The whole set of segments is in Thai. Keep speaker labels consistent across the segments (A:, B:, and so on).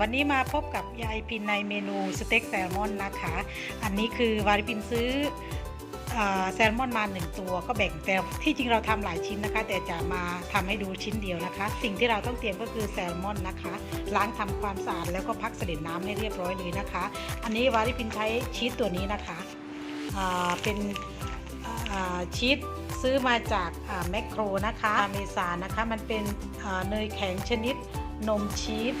A: วันนี้มาพบกับยายปินในเมนูสเต็กแซลมอนนะคะ อันนี้คือวาริปินซื้อแซลมอนมาหนึ่งตัวก็แบ่งแต่ที่จริงเราทำหลายชิ้นนะคะ แต่จะมาทำให้ดูชิ้นเดียวนะคะ สิ่งที่เราต้องเตรียมก็คือแซลมอนนะคะ ล้างทำความสะอาดแล้วก็พักเสด็จน้ำให้เรียบร้อยเลยนะคะ อันนี้วาริปินใช้ชีสตัวนี้นะคะเป็นชีสซื้อมาจากแมคโครนะคะอเมซานนะคะ มันเป็นเนยแข็งชนิดนมชีส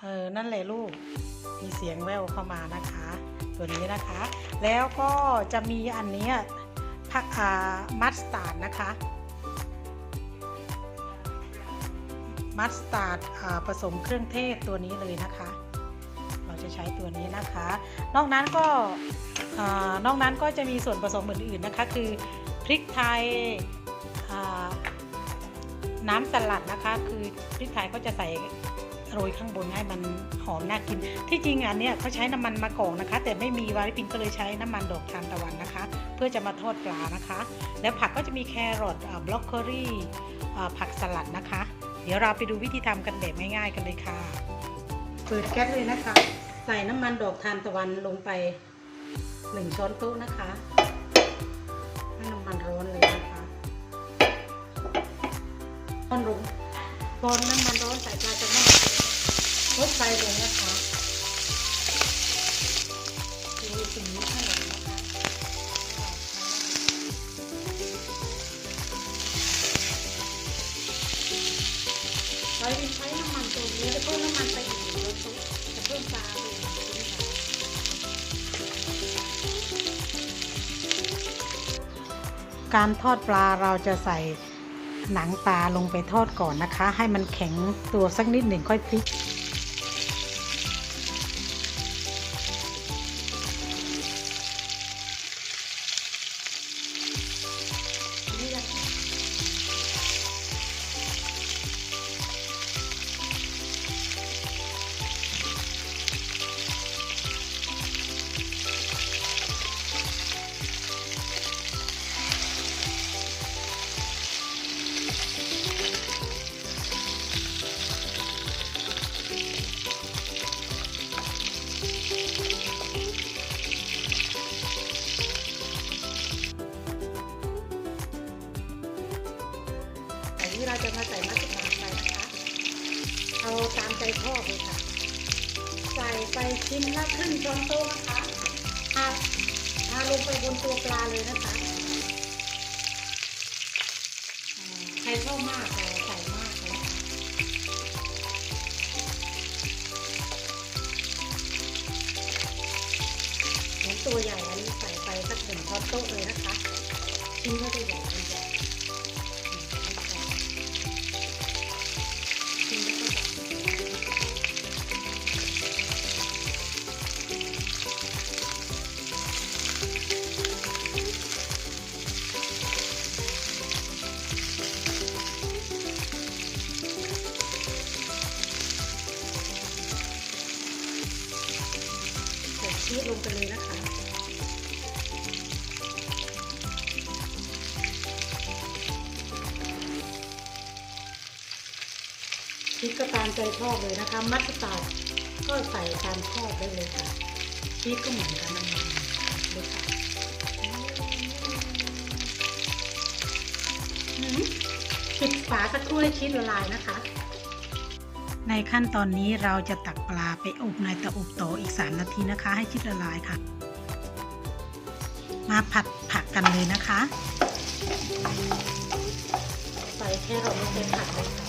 A: เออ นั่นแหละลูก มีเสียงแววเข้ามานะคะ ตัวนี้นะคะ แล้วก็จะมีอันนี้ผักอามัสตาร์ดนะคะ มัสตาร์ดผสมเครื่องเทศตัวนี้เลยนะคะ เราจะใช้ตัวนี้นะคะ นอกนั้นก็อ่านอกนั้นก็จะมีส่วนผสมอื่นๆนะคะ คือพริกไทยน้ำสลัดนะคะ คือพริกไทยก็จะใส่ โรยข้างบนให้มันหอมน่ากิน ที่จริงอันเนี้ยเขาใช้น้ำมันมะกอกนะคะ แต่ไม่มีวาริปินก็เลยใช้น้ำมันดอกทานตะวันนะคะ เพื่อจะมาทอดปลานะคะ แล้วผักก็จะมีแครอทบล็อกโคลี่ผักสลัดนะคะ เดี๋ยวเราไปดูวิธีทำกันแบบง่ายๆกันเลยค่ะ เปิดแก๊สเลยนะคะ ใส่น้ำมันดอกทานตะวันลงไปหนึ่งช้อนโต๊ะนะคะให้น้ำมันร้อนเลยนะคะร้อนลงพอน้ำมันร้อนใส่ปลาจะไม่ ลดไฟลงนะคะดูสิ่งนี้ให้หน่อยนะคะเราจะใช้น้ำมันตัวนี้จะเพิ่มน้ำมันไปอีกหนึ่งช้อนโต๊ะจะเพิ่มปลาไปอีกนึ่งช้อนโต๊ะการทอดปลาเราจะใส่หนังปลาลงไปทอดก่อนนะคะ ให้มันแข็งตัวสักนิดหนึ่งค่อยพลิก จะมาใส่มัสตาร์ดไปนะคะ เอาตามใจชอบเลยค่ะ ใส่ไปชิ้นละครึ่งช้อนโต๊ะนะคะทาทาลงไปบนตัวปลาเลยนะคะอ่าใครชอบมาก ไปเลยนะคะพริกก็ตามใจชอบเลยนะคะ มัสตาร์ดก็ใส่ตามชอบได้เลยค่ะพริกก็เหมือนกันน้ำมันเลยค่ะปิดฝาสักรู่ให้ชีสละลายนะคะ ในขั้นตอนนี้เราจะตักปลาไปอบในเตาอบโตอีก 3 นาทีนะคะ ให้ชีสละลายค่ะ มาผัดผักกันเลยนะคะ ใส่แค่เราลงไปผัดเลยค่ะ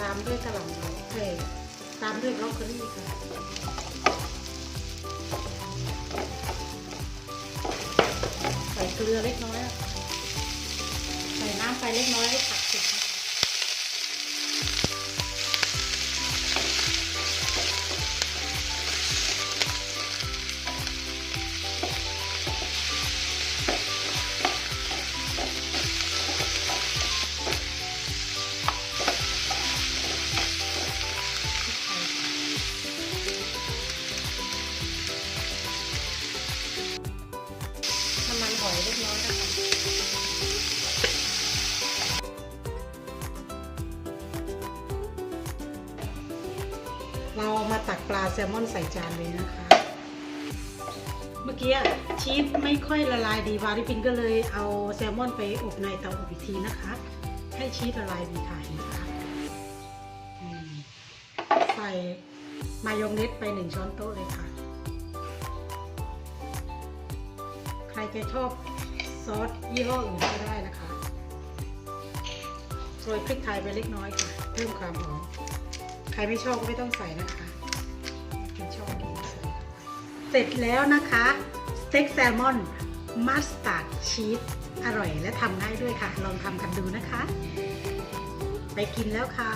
A: ตามด้วยกระหล่ำปีเอ้ยตามด้วยบรอกโคลีค่ะใส่เกลือเล็กน้อย อะใเรามาตักปลาแซลมอนใส่จานเลยนะคะ เมื่อกี้ชีสไม่ค่อยละลายดีวาริปินก็เลยเอาแซลมอนไปอบในเตาอบอีกทีนะคะ ให้ชีสละลายดีค่ะเห็นคะใส่มายองเนสไปหนึ่งช้อนโต๊ะเลยค่ะ ใครจะชอบซอสยี่ห้ออื่นก็ได้นะคะโรยพริกไทยไปเล็กน้อยค่ะ เพิ่มความหอม ใครไม่ชอบก็ไม่ต้องใส่นะคะใครชอบกินใส่เสร็จแล้วนะคะสเต็กแซลมอนมัสตาร์ดชีสอร่อยและทำง่ายด้วยค่ะ ลองทำกันดูนะคะ ไปกินแล้วค่ะ